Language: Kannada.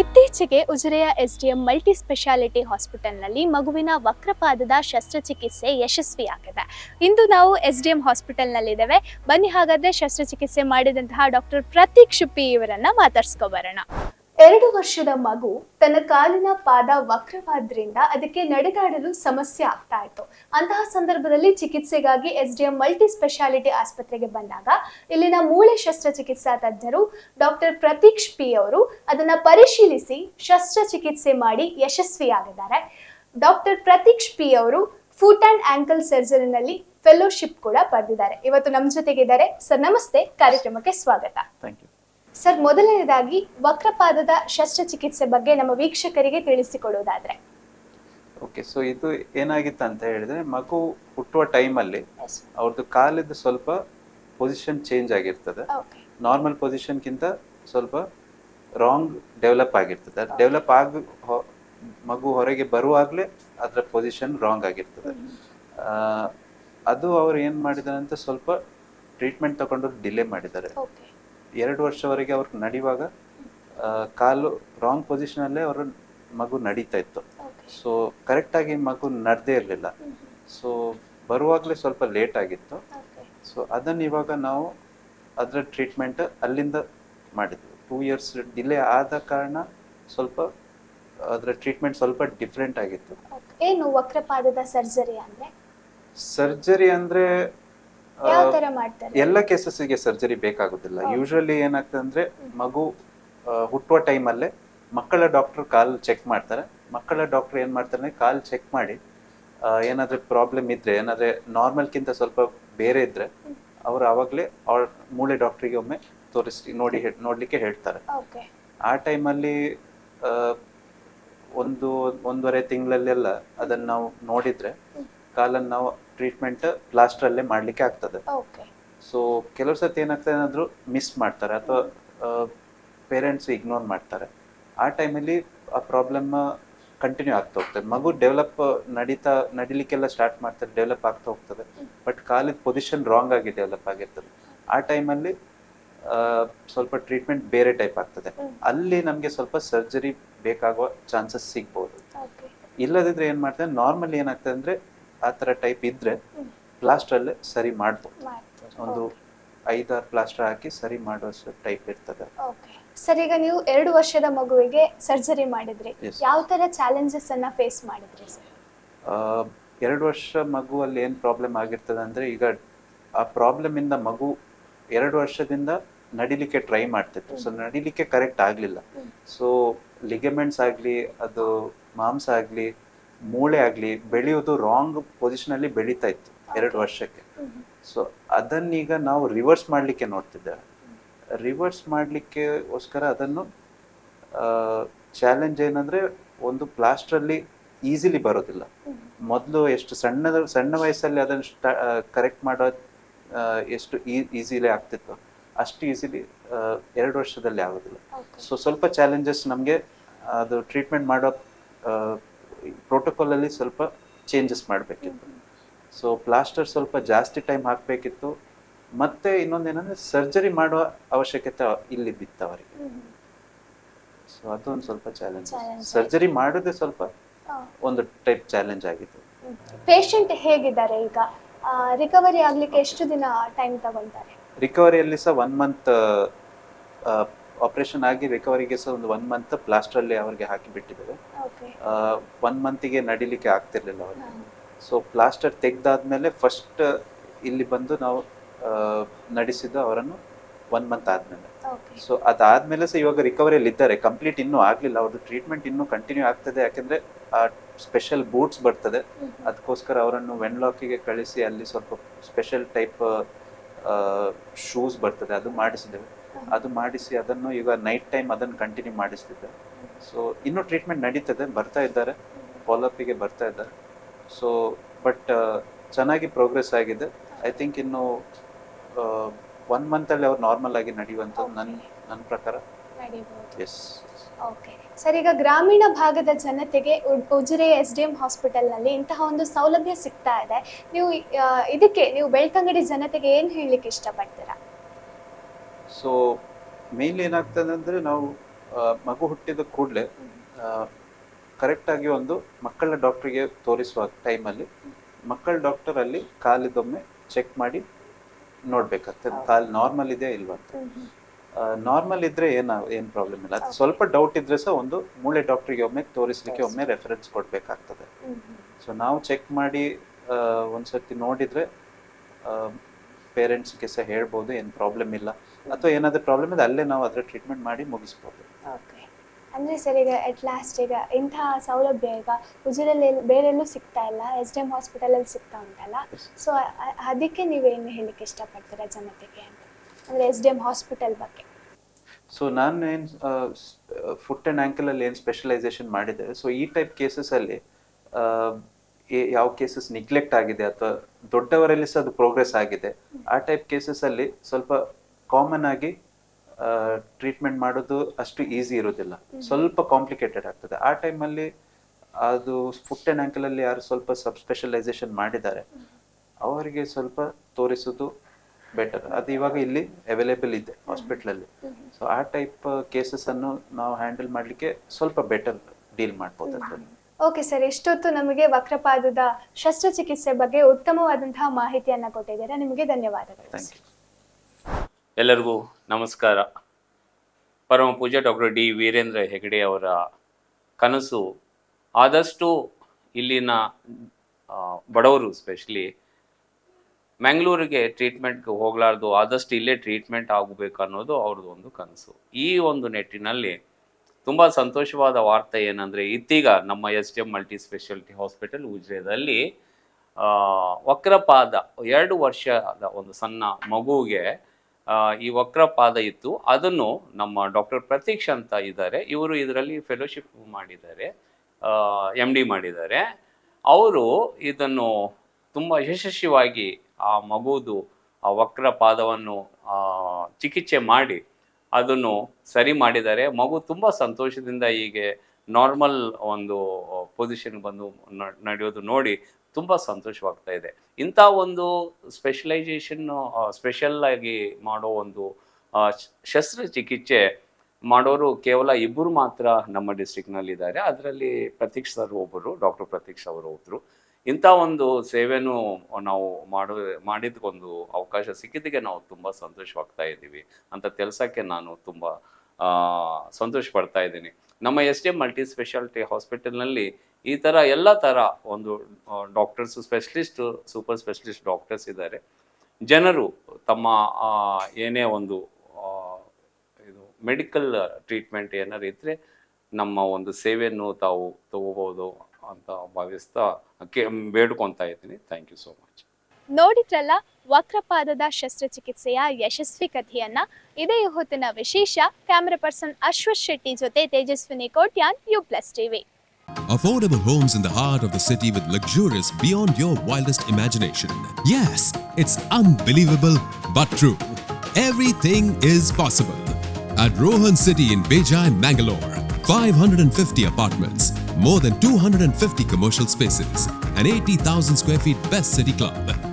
ಇತ್ತೀಚೆಗೆ ಉಜಿರೆಯ ಎಸ್ಡಿಎಂ ಮಲ್ಟಿ ಸ್ಪೆಷಾಲಿಟಿ ಹಾಸ್ಪಿಟಲ್ನಲ್ಲಿ ಮಗುವಿನ ವಕ್ರಪಾದದ ಶಸ್ತ್ರಚಿಕಿತ್ಸೆ ಯಶಸ್ವಿಯಾಗಿದೆ. ಇಂದು ನಾವು ಎಸ್ಡಿಎಂ ಹಾಸ್ಪಿಟಲ್ನಲ್ಲಿದ್ದೇವೆ. ಬನ್ನಿ ಹಾಗಾದ್ರೆ ಶಸ್ತ್ರಚಿಕಿತ್ಸೆ ಮಾಡಿದಂತಹ ಡಾಕ್ಟರ್ ಪ್ರತೀಕ್ ಶುಪ್ಪಿ ಇವರನ್ನ ಮಾತಾಡ್ಸ್ಕೊ ಬರೋಣ. ಎರಡು ವರ್ಷದ ಮಗು ತನ್ನ ಕಾಲಿನ ಪಾದ ವಕ್ರವಾದ್ರಿಂದ ಅದಕ್ಕೆ ನಡೆದಾಡಲು ಸಮಸ್ಯೆ ಆಗ್ತಾ ಇತ್ತು. ಅಂತಹ ಸಂದರ್ಭದಲ್ಲಿ ಚಿಕಿತ್ಸೆಗಾಗಿ S D M multi speciality ಆಸ್ಪತ್ರೆಗೆ ಬಂದಾಗ ಇಲ್ಲಿನ ಮೂಳೆ ಶಸ್ತ್ರಚಿಕಿತ್ಸಾ ತಜ್ಞರು ಡಾಕ್ಟರ್ ಪ್ರತೀಕ್ಷ್ ಪಿ ಅವರು ಅದನ್ನ ಪರಿಶೀಲಿಸಿ ಶಸ್ತ್ರಚಿಕಿತ್ಸೆ ಮಾಡಿ ಯಶಸ್ವಿಯಾಗಿದ್ದಾರೆ. ಡಾಕ್ಟರ್ ಪ್ರತೀಕ್ಷ್ ಪಿ ಅವರು ಫುಟ್ ಅಂಡ್ ಆಂಕಲ್ ಸರ್ಜರಿನಲ್ಲಿ ಫೆಲೋಶಿಪ್ ಕೂಡ ಪಡೆದಿದ್ದಾರೆ. ಇವತ್ತು ನಮ್ಮ ಜೊತೆಗಿದ್ದಾರೆ. ಸರ್, ನಮಸ್ತೆ. ಕಾರ್ಯಕ್ರಮಕ್ಕೆ ಸ್ವಾಗತ. Thank you. ಸರ್ ಮೊದಲನೇದಾಗಿ ವಕ್ರಪಾದದ ಶಸ್ತ್ರಚಿಕಿತ್ಸೆ ಬಗ್ಗೆ ನಮ್ಮ ವೀಕ್ಷಕರಿಗೆ ತಿಳಿಸಿಕೊಡುವುದಾದ್ರೆ ಓಕೆ ಸೊ ಇದು ಏನಾಗಿತ್ತು ಅಂತ ಹೇಳಿದ್ರೆ ಮಗು ಹುಟ್ಟುವ ಟೈಮಲ್ಲಿ ಅವ್ರದ್ದು ಕಾಲಿದ್ದು ಸ್ವಲ್ಪ ಪೊಸಿಷನ್ ಚೇಂಜ್ ಆಗಿರ್ತದೆ. ನಾರ್ಮಲ್ ಪೊಸಿಷನ್ಗಿಂತ ಸ್ವಲ್ಪ ರಾಂಗ್ ಡೆವಲಪ್ ಆಗಿರ್ತದೆ. ಡೆವಲಪ್ ಆಗ ಮಗು ಹೊರಗೆ ಬರುವಾಗಲೇ ಅದರ ಪೊಸಿಷನ್ ರಾಂಗ್ ಆಗಿರ್ತದೆ. ಆ, ಅದು ಅವ್ರು ಏನು ಮಾಡಿದಾರೆ ಅಂತ ಸ್ವಲ್ಪ ಟ್ರೀಟ್ಮೆಂಟ್ ತಗೊಂಡು ಡಿಲೇ ಮಾಡಿದ್ದಾರೆ. ಎರಡು ವರ್ಷವರೆಗೆ ಅವ್ರು ನಡೆಯುವಾಗ ಕಾಲು ರಾಂಗ್ ಪೊಸಿಷನಲ್ಲೇ ಅವರು ಮಗು ನಡೀತಾ ಇತ್ತು. ಸೊ ಕರೆಕ್ಟಾಗಿ ಮಗು ನಡೆದೇ ಇರಲಿಲ್ಲ. ಸೊ ಬರುವಾಗಲೇ ಸ್ವಲ್ಪ ಲೇಟ್ ಆಗಿತ್ತು. ಸೊ ಅದನ್ನು ಇವಾಗ ನಾವು ಅದರ ಟ್ರೀಟ್ಮೆಂಟ್ ಅಲ್ಲಿಂದ ಮಾಡಿದ್ವಿ. ಟೂ ಇಯರ್ಸ್ ಡಿಲೇ ಆದ ಕಾರಣ ಸ್ವಲ್ಪ ಅದರ ಟ್ರೀಟ್ಮೆಂಟ್ ಸ್ವಲ್ಪ ಡಿಫ್ರೆಂಟ್ ಆಗಿತ್ತು. ಏನು ವಕ್ರಪಾದದ ಸರ್ಜರಿ ಅಂದ್ರೆ? ಸರ್ಜರಿ ಅಂದರೆ ಯಾವ ತರ ಮಾಡ್ತಾರೆ? ಎಲ್ಲ ಸರ್ಜರಿ ಬೇಕಾಗುದಿಲ್ಲ. ಯೂಶಲಿ ಏನಾಗ್ತದೆ ಅಂದ್ರೆ ಮಗು ಹುಟ್ಟುವ ಟೈಮಲ್ಲೇ ಮಕ್ಕಳ ಡಾಕ್ಟರ್ ಕಾಲ್ ಚೆಕ್ ಮಾಡ್ತಾರೆ. ಮಕ್ಕಳ ಡಾಕ್ಟರ್ ಏನ್ ಮಾಡ್ತಾರೆ ಕಾಲ್ ಚೆಕ್ ಮಾಡಿ ಏನಾದ್ರೆ ಪ್ರಾಬ್ಲಮ್ ಇದ್ರೆ ಏನಾದ್ರೆ ನಾರ್ಮಲ್ಗಿಂತ ಸ್ವಲ್ಪ ಬೇರೆ ಇದ್ರೆ ಅವರು ಅವಾಗ್ಲೇ ಅವ್ರ ಮೂಳೆ ಡಾಕ್ಟ್ರಿಗೆ ಒಮ್ಮೆ ತೋರಿಸಿ ನೋಡಿ ನೋಡ್ಲಿಕ್ಕೆ ಹೇಳ್ತಾರೆ. ಆ ಟೈಮಲ್ಲಿ ಒಂದು ಒಂದೂವರೆ ತಿಂಗಳಲ್ಲೆಲ್ಲ ಅದನ್ನ ನಾವು ನೋಡಿದ್ರೆ ಕಾಲನ್ನು ನಾವು ಟ್ರೀಟ್ಮೆಂಟ್ ಪ್ಲಾಸ್ಟ್ರಲ್ಲೇ ಮಾಡ್ಲಿಕ್ಕೆ ಆಗ್ತದೆ. ಸೊ ಕೆಲವು ಸರ್ತಿ ಏನಾಗ್ತದೆ ಏನಾದರೂ ಮಿಸ್ ಮಾಡ್ತಾರೆ ಅಥವಾ ಪೇರೆಂಟ್ಸ್ ಇಗ್ನೋರ್ ಮಾಡ್ತಾರೆ. ಆ ಟೈಮಲ್ಲಿ ಆ ಪ್ರಾಬ್ಲಮ್ ಕಂಟಿನ್ಯೂ ಆಗ್ತಾ ಹೋಗ್ತದೆ. ಮಗು ಡೆವಲಪ್ ನಡೀತಾ ನಡಿಲಿಕ್ಕೆಲ್ಲ ಸ್ಟಾರ್ಟ್ ಮಾಡ್ತಾರೆ ಡೆವಲಪ್ ಆಗ್ತಾ ಹೋಗ್ತದೆ. ಬಟ್ ಕಾಲಿದ ಪೊಸಿಷನ್ ರಾಂಗ್ ಆಗಿ ಡೆವಲಪ್ ಆಗಿರ್ತದೆ. ಆ ಟೈಮಲ್ಲಿ ಸ್ವಲ್ಪ ಟ್ರೀಟ್ಮೆಂಟ್ ಬೇರೆ ಟೈಪ್ ಆಗ್ತದೆ. ಅಲ್ಲಿ ನಮಗೆ ಸ್ವಲ್ಪ ಸರ್ಜರಿ ಬೇಕಾಗುವ ಚಾನ್ಸಸ್ ಸಿಗ್ಬೋದು. ಇಲ್ಲದಿದ್ರೆ ಏನು ಮಾಡ್ತಾರೆ ನಾರ್ಮಲಿ ಏನಾಗ್ತದೆ ಅಂದ್ರೆ ಆ ಥರ ಟೈಪ್ ಇದ್ರೆ ಪ್ಲಾಸ್ಟ್ರಲ್ಲೇ ಸರಿ ಮಾಡ್ಬೋದು. ಒಂದು ಐದಾರು ಪ್ಲಾಸ್ಟರ್ ಹಾಕಿ ಸರಿ ಮಾಡುವಷ್ಟು ಟೈಪ್ ಇರ್ತದೆ. ಸರ್ ಈಗ ನೀವು ಎರಡು ವರ್ಷದ ಮಗುವಿಗೆ ಸರ್ಜರಿ ಮಾಡಿದ್ರಿ. ಯಾವ ತರ ಚಾಲೆಂಜಸ್ ಅನ್ನ ಫೇಸ್ ಮಾಡಿದ್ರಿ ಎರಡು ವರ್ಷ ಮಗುವಲ್ಲಿ ಏನು ಪ್ರಾಬ್ಲಮ್ ಆಗಿರ್ತದೆ ಅಂದ್ರೆ ಈಗ ಆ ಪ್ರಾಬ್ಲಮ್ ಇಂದ ಮಗು ಎರಡು ವರ್ಷದಿಂದ ನಡಿಲಿಕ್ಕೆ ಟ್ರೈ ಮಾಡ್ತಿತ್ತು. ಸೊ ನಡಿಲಿಕ್ಕೆ ಕರೆಕ್ಟ್ ಆಗಲಿಲ್ಲ. ಸೊ ಲಿಗಮೆಂಟ್ಸ್ ಆಗಲಿ ಅದು ಮಾಂಸ ಆಗಲಿ ಮೂಳೆ ಆಗಲಿ ಬೆಳೆಯೋದು ರಾಂಗ್ ಪೊಸಿಷನಲ್ಲಿ ಬೆಳೀತಾ ಇತ್ತು ಎರಡು ವರ್ಷಕ್ಕೆ. ಸೊ ಅದನ್ನೀಗ ನಾವು ರಿವರ್ಸ್ ಮಾಡಲಿಕ್ಕೆ ನೋಡ್ತಿದ್ದೇವೆ. ರಿವರ್ಸ್ ಮಾಡಲಿಕ್ಕೆಗೋಸ್ಕರ ಅದನ್ನು ಚಾಲೆಂಜ್ ಏನಂದ್ರೆ ಒಂದು ಪ್ಲಾಸ್ಟ್ರಲ್ಲಿ ಈಸಿಲಿ ಬರೋದಿಲ್ಲ. ಮೊದಲು ಎಷ್ಟು ಸಣ್ಣ ಸಣ್ಣ ವಯಸ್ಸಲ್ಲಿ ಅದನ್ನು ಕರೆಕ್ಟ್ ಮಾಡೋ ಎಷ್ಟು ಈಸಿಲಿ ಆಗ್ತಿತ್ತು ಅಷ್ಟು ಈಸಿಲಿ ಎರಡು ವರ್ಷದಲ್ಲಿ ಆಗೋದಿಲ್ಲ. ಸೊ ಸ್ವಲ್ಪ ಚಾಲೆಂಜಸ್ ನಮಗೆ ಅದು ಟ್ರೀಟ್ಮೆಂಟ್ ಮಾಡೋ ಪ್ರೋಟೋಕಾಲಲ್ಲಿ ಸ್ವಲ್ಪ ಚೇಂಜಸ್ ಮಾಡಬೇಕಿತ್ತು. ಸೊ ಪ್ಲಾಸ್ಟರ್ ಸ್ವಲ್ಪ ಜಾಸ್ತಿ ಟೈಮ್ ಹಾಕಬೇಕಿತ್ತು. ಮತ್ತೆ ಇನ್ನೊಂದೇನಂದ್ರೆ ಸರ್ಜರಿ ಮಾಡುವ ಅವಶ್ಯಕತೆ ಇಲ್ಲಿ ಬಿತ್ತವರಿಗೆ ಸೊ ಅದೊಂದು ಸ್ವಲ್ಪ ಚಾಲೆಂಜ್ ಸರ್ಜರಿ ಮಾಡೋದೇ ಸ್ವಲ್ಪ ಒಂದು ಟೈಪ್ ಚಾಲೆಂಜ್ ಆಗಿತ್ತು. ಪೇಷಂಟ್ ಹೇಗಿದ್ದಾರೆ ಈಗ? ರಿಕವರಿ ಆಗ್ಲಿಕ್ಕೆ ಎಷ್ಟು ದಿನ ಟೈಮ್ ತಗೊಳ್ತಾರೆ? ರಿಕವರಿಯಲ್ಲಿ ಸಹ ಒನ್ ಮಂತ್ ಆಪರೇಷನ್ ಆಗಿ ರಿಕವರಿಗೆ ಸಹ ಒಂದು ಒನ್ ಮಂತ್ ಪ್ಲಾಸ್ಟ್ರಲ್ಲಿ ಅವರಿಗೆ ಹಾಕಿ ಬಿಟ್ಟಿದ್ದೇವೆ ಒನ್ ಮಂತಿಗೆ ನಡಿಲಿಕ್ಕೆ ಆಗ್ತಿರ್ಲಿಲ್ಲ ಅವರಿಗೆ. ಸೊ ಪ್ಲಾಸ್ಟರ್ ತೆಗ್ದಾದ್ಮೇಲೆ ಫಸ್ಟ್ ಇಲ್ಲಿ ಬಂದು ನಾವು ನಡೆಸಿದ್ದು ಅವರನ್ನು ಒನ್ ಮಂತ್ ಆದ್ಮೇಲೆ. ಸೊ ಅದಾದ್ಮೇಲೆ ಸಹ ಇವಾಗ ರಿಕವರಿಯಲ್ಲಿ ಇದ್ದಾರೆ. ಕಂಪ್ಲೀಟ್ ಇನ್ನೂ ಆಗ್ಲಿಲ್ಲ. ಅವ್ರದ್ದು ಟ್ರೀಟ್ಮೆಂಟ್ ಇನ್ನೂ ಕಂಟಿನ್ಯೂ ಆಗ್ತದೆ. ಯಾಕೆಂದ್ರೆ ಆ ಸ್ಪೆಷಲ್ ಬೂಟ್ಸ್ ಬರ್ತದೆ. ಅದಕ್ಕೋಸ್ಕರ ಅವರನ್ನು ವೆನ್ಲಾಕಿಗೆ ಕಳಿಸಿ ಅಲ್ಲಿ ಸ್ವಲ್ಪ ಸ್ಪೆಷಲ್ ಟೈಪ್ ಶೂಸ್ ಬರ್ತದೆ. ಅದು ಮಾಡಿಸಿದ್ದೇವೆ. ಅದು ಮಾಡಿಸಿ ಅದನ್ನು ಈಗ ನೈಟ್ ಟೈಮ್ ಅದನ್ನು ಕಂಟಿನ್ಯೂ ಮಾಡಿಸ್ತಿದ್ದೆ ಸೊ ಇನ್ನೂ ಟ್ರೀಟ್ಮೆಂಟ್ ನಡೀತದೆ ಬರ್ತಾ ಇದ್ದಾರೆ ಫಾಲೋಅಪಿಗೆ ಬರ್ತಾ ಇದ್ದಾರೆ. ಸೊ ಬಟ್ ಚೆನ್ನಾಗಿ ಪ್ರೋಗ್ರೆಸ್ ಆಗಿದೆ. ಐ ಥಿಂಕ್ ಇನ್ನು ಒನ್ ಮಂತಲ್ಲಿ ಅವ್ರು ನಾರ್ಮಲ್ ಆಗಿ ನಡೆಯುವಂಥದ್ದು ನನ್ನ ನನ್ನ ಪ್ರಕಾರ. ಎಸ್ ಓಕೆ ಸರ್ ಈಗ ಗ್ರಾಮೀಣ ಭಾಗದ ಜನತೆಗೆ ಉಜಿರೆ ಎಸ್ ಡಿ ಎಂ ಹಾಸ್ಪಿಟಲ್ನಲ್ಲಿ ಇಂತಹ ಒಂದು ಸೌಲಭ್ಯ ಸಿಗ್ತಾ ಇದೆ. ನೀವು ಇದಕ್ಕೆ ನೀವು ಬೆಳ್ತಂಗಡಿ ಜನತೆಗೆ ಏನು ಹೇಳಲಿಕ್ಕೆ ಇಷ್ಟಪಡ್ತೀರಾ? ಸೊ ಮೇನ್ಲಿ ಏನಾಗ್ತದೆ ಅಂದರೆ ನಾವು ಮಗು ಹುಟ್ಟಿದ ಕೂಡಲೇ ಕರೆಕ್ಟಾಗಿ ಒಂದು ಮಕ್ಕಳ ಡಾಕ್ಟ್ರಿಗೆ ತೋರಿಸುವ ಟೈಮಲ್ಲಿ ಮಕ್ಕಳ ಡಾಕ್ಟರ್ ಅಲ್ಲಿ ಕಾಲಿದೊಮ್ಮೆ ಚೆಕ್ ಮಾಡಿ ನೋಡ್ಬೇಕಾಗ್ತದೆ ಕಾಲು ನಾರ್ಮಲ್ ಇದೆಯಾ ಇಲ್ವಾ ಅಂತ. ನಾರ್ಮಲ್ ಇದ್ರೆ ಏನ ಏನು ಪ್ರಾಬ್ಲಮ್ ಇಲ್ಲ. ಅದು ಸ್ವಲ್ಪ ಡೌಟ್ ಇದ್ರೆ ಸಹ ಒಂದು ಮೂಳೆ ಡಾಕ್ಟ್ರಿಗೆ ಒಮ್ಮೆ ತೋರಿಸ್ಲಿಕ್ಕೆ ಒಮ್ಮೆ ರೆಫರೆನ್ಸ್ ಕೊಡ್ಬೇಕಾಗ್ತದೆ. ಸೊ ನಾವು ಚೆಕ್ ಮಾಡಿ ಒಂದ್ಸರ್ತಿ ನೋಡಿದ್ರೆ ಪೇರೆಂಟ್ಸ್ಗೆ ಸಹ ಹೇಳ್ಬೋದು ಏನು ಪ್ರಾಬ್ಲಮ್ ಇಲ್ಲ. ಅಥವಾ ಏನಾದರೂ ಪ್ರಾಬ್ಲಮ್ ಇದೆ ಅಲ್ಲೇ ನಾವು ಅದರ ಟ್ರೀಟ್ಮೆಂಟ್ ಮಾಡಿ ಮುಗಿಸ್ಬೋದು. ಓಕೆ ಅಂದರೆ ಸರ್ ಈಗ ಎಟ್ ಲಾಸ್ಟ್ ಈಗ ಇಂತಹ ಸೌಲಭ್ಯ ಈಗ ಉಜಿರಲ್ಲಿ ಬೇರೆಲ್ಲೂ ಸಿಗ್ತಾ ಇಲ್ಲ ಎಸ್ ಡಿ ಎಂ ಹಾಸ್ಪಿಟಲಲ್ಲಿ ಸಿಗ್ತಾ ಉಂಟಲ್ಲ? ಸೊ ಅದಕ್ಕೆ ನೀವೇನು ಹೇಳಲಿಕ್ಕೆ ಇಷ್ಟಪಡ್ತೀರಾ ಜನತೆಗೆ ಅಂತ? ಅಂದರೆ ಎಸ್ ಡಿ ಎಂ ಹಾಸ್ಪಿಟಲ್ ಬಗ್ಗೆ. ಸೊ ನಾನು ಏನು ಫುಟ್ ಆ್ಯಂಡ್ ಆ್ಯಂಕಲಲ್ಲಿ ಏನು ಸ್ಪೆಷಲೈಸೇಷನ್ ಮಾಡಿದೆ ಸೊ ಈ ಟೈಪ್ ಕೇಸಸಲ್ಲಿ ಯಾವ ಕೇಸಸ್ ನಿಗ್ಲೆಕ್ಟ್ ಆಗಿದೆ ಅಥವಾ ದೊಡ್ಡವರಲ್ಲಿ ಸಹ ಅದು ಪ್ರೋಗ್ರೆಸ್ ಆಗಿದೆ ಆ ಟೈಪ್ ಕೇಸಸಲ್ಲಿ ಸ್ವಲ್ಪ ಕಾಮನ್ ಆಗಿ ಟ್ರೀಟ್ಮೆಂಟ್ ಮಾಡೋದು ಅಷ್ಟು ಈಸಿ ಇರೋದಿಲ್ಲ. ಸ್ವಲ್ಪ ಕಾಂಪ್ಲಿಕೇಟೆಡ್ ಆಗ್ತದೆ. ಆ ಟೈಮಲ್ಲಿ ಅದು ಫುಟ್ ಆ್ಯಂಡ್ ಆ್ಯಂಕಲಲ್ಲಿ ಯಾರು ಸ್ವಲ್ಪ ಸಬ್ ಸ್ಪೆಷಲೈಸೇಷನ್ ಮಾಡಿದ್ದಾರೆ ಅವರಿಗೆ ಸ್ವಲ್ಪ ತೋರಿಸೋದು ಬೆಟರ್ ಅದು ಇವಾಗ ಇಲ್ಲಿ ಅವೈಲೇಬಲ್ ಇದೆ ಹಾಸ್ಪಿಟ್ಲಲ್ಲಿ ಸೊ ಆ ಟೈಪ್ ಕೇಸಸ್ಸನ್ನು ನಾವು ಹ್ಯಾಂಡಲ್ ಮಾಡಲಿಕ್ಕೆ ಸ್ವಲ್ಪ ಬೆಟರ್ ಡೀಲ್ ಮಾಡ್ಬೋದು ಅಂತ. ಓಕೆ ಸರ್ ಇಷ್ಟೊತ್ತು ನಮಗೆ ವಕ್ರಪಾದದ ಶಸ್ತ್ರಚಿಕಿತ್ಸೆ ಬಗ್ಗೆ ಉತ್ತಮವಾದಂತಹ ಮಾಹಿತಿಯನ್ನು ಕೊಟ್ಟಿದ್ದೀರಾ? ನಿಮಗೆ ಧನ್ಯವಾದಗಳು ಎಲ್ಲರಿಗೂ ನಮಸ್ಕಾರ. ಪರಮ ಪೂಜ್ಯ ಡಾಕ್ಟರ್ ಡಿ ವೀರೇಂದ್ರ ಹೆಗಡೆ ಅವರ ಕನಸು. ಆದಷ್ಟು ಇಲ್ಲಿನ ಬಡವರು ಸ್ಪೆಷಲಿ ಮ್ಯಾಂಗ್ಳೂರಿಗೆ ಟ್ರೀಟ್ಮೆಂಟ್ಗೆ ಹೋಗಲಾರ್ದು, ಆದಷ್ಟು ಇಲ್ಲೇ ಟ್ರೀಟ್ಮೆಂಟ್ ಆಗಬೇಕು ಅನ್ನೋದು ಅವ್ರದ್ದು ಒಂದು ಕನಸು. ಈ ಒಂದು ನಿಟ್ಟಿನಲ್ಲಿ ತುಂಬ ಸಂತೋಷವಾದ ವಾರ್ತೆ ಏನಂದರೆ ಇತ್ತೀಗ ನಮ್ಮ S D M multi speciality hospital ಉಜ್ರೇದಲ್ಲಿ ವಕ್ರಪಾದ ಎರಡು ವರ್ಷದ ಒಂದು ಸಣ್ಣ ಮಗುವಿಗೆ ಈ ವಕ್ರಪಾದ ಇತ್ತು ಅದನ್ನು ನಮ್ಮ ಡಾಕ್ಟರ್ ಪ್ರತೀಕ್ಷ ಅಂತ ಇದ್ದಾರೆ. ಇವರು ಇದರಲ್ಲಿ ಫೆಲೋಶಿಪ್ ಮಾಡಿದ್ದಾರೆ. ಎಂ ಡಿ ಮಾಡಿದ್ದಾರೆ. ಅವರು ಇದನ್ನು ತುಂಬ ಯಶಸ್ವಿಯಾಗಿ ಆ ಮಗುವುದು ಆ ವಕ್ರಪಾದವನ್ನು ಚಿಕಿತ್ಸೆ ಮಾಡಿ ಅದನ್ನು ಸರಿ ಮಾಡಿದ್ದಾರೆ. ಮಗು ತುಂಬ ಸಂತೋಷದಿಂದ ಹೀಗೆ ನಾರ್ಮಲ್ ಒಂದು ಪೊಸಿಷನ್ ಬಂದು ನಡೆಯೋದು ನೋಡಿ ತುಂಬ ಸಂತೋಷವಾಗ್ತಾ ಇದೆ. ಇಂಥ ಒಂದು ಸ್ಪೆಷಲೈಸೇಷನ್ ಸ್ಪೆಷಲ್ ಆಗಿ ಮಾಡೋ ಒಂದು ಶಸ್ತ್ರಚಿಕಿತ್ಸೆ ಮಾಡೋರು ಕೇವಲ ಇಬ್ಬರು ಮಾತ್ರ ನಮ್ಮ ಡಿಸ್ಟಿಕ್ನಲ್ಲಿದ್ದಾರೆ ಅದರಲ್ಲಿ ಪ್ರತೀಕ್ಷ್ ಸರ್ ಒಬ್ಬರು ಡಾಕ್ಟರ್ ಪ್ರತೀಕ್ಷ್ ಅವರು ಒಬ್ಬರು ಇಂಥ ಒಂದು ಸೇವೆನೂ ನಾವು ಮಾಡೋ, ಮಾಡಿದ್ಕೊಂದು ಅವಕಾಶ ಸಿಕ್ಕಿದ್ದಕ್ಕೆ ನಾವು ತುಂಬ ಸಂತೋಷವಾಗ್ತಾ ಇದ್ದೀವಿ ಅಂತ ಕೆಲಸಕ್ಕೆ ನಾನು ತುಂಬ ಸಂತೋಷ ಪಡ್ತಾ ಇದ್ದೀನಿ. ನಮ್ಮ S D M multi speciality ಹಾಸ್ಪಿಟಲ್ನಲ್ಲಿ ಈ ಥರ ಎಲ್ಲ ಥರ ಒಂದು doctors, specialist, super specialist doctors ಇದ್ದಾರೆ. ಜನರು ತಮ್ಮ ಏನೇ ಒಂದು ಇದು ಮೆಡಿಕಲ್ ಟ್ರೀಟ್ಮೆಂಟ್ ಏನಾರು ಇದ್ದರೆ ನಮ್ಮ ಒಂದು ಸೇವೆಯನ್ನು ತಾವು ತಗೋಬೋದು ಅಂತ ಭಾವಿಸ್ತಾ ಬೇಡ್ಕೊತಾ ಇದ್ದೀನಿ. Thank you so much. ನೋಡಿದ್ರಲ್ಲ ವಕ್ರಪಾದದ ಶಸ್ತ್ರಚಿಕಿತ್ಸೆಯ ಯಶಸ್ವಿ ಕಥೆಯನ್ನ ಇದೇ ಈ ಹೊತ್ತಿನ ವಿಶೇಷ ಕ್ಯಾಮ್ರಾ ಪರ್ಸನ್ ಅಶ್ವಥ್ ಶೆಟ್ಟಿ ಜೊತೆ Tejaswini Kotian U plus TV Affordable homes in the heart of the city with luxurious beyond your wildest imagination. Yes, it's unbelievable but true. Everything is possible. At Rohan City in Beja and Mangalore, 550 apartments, more than 250 commercial spaces, an 80,000 square feet best city club, and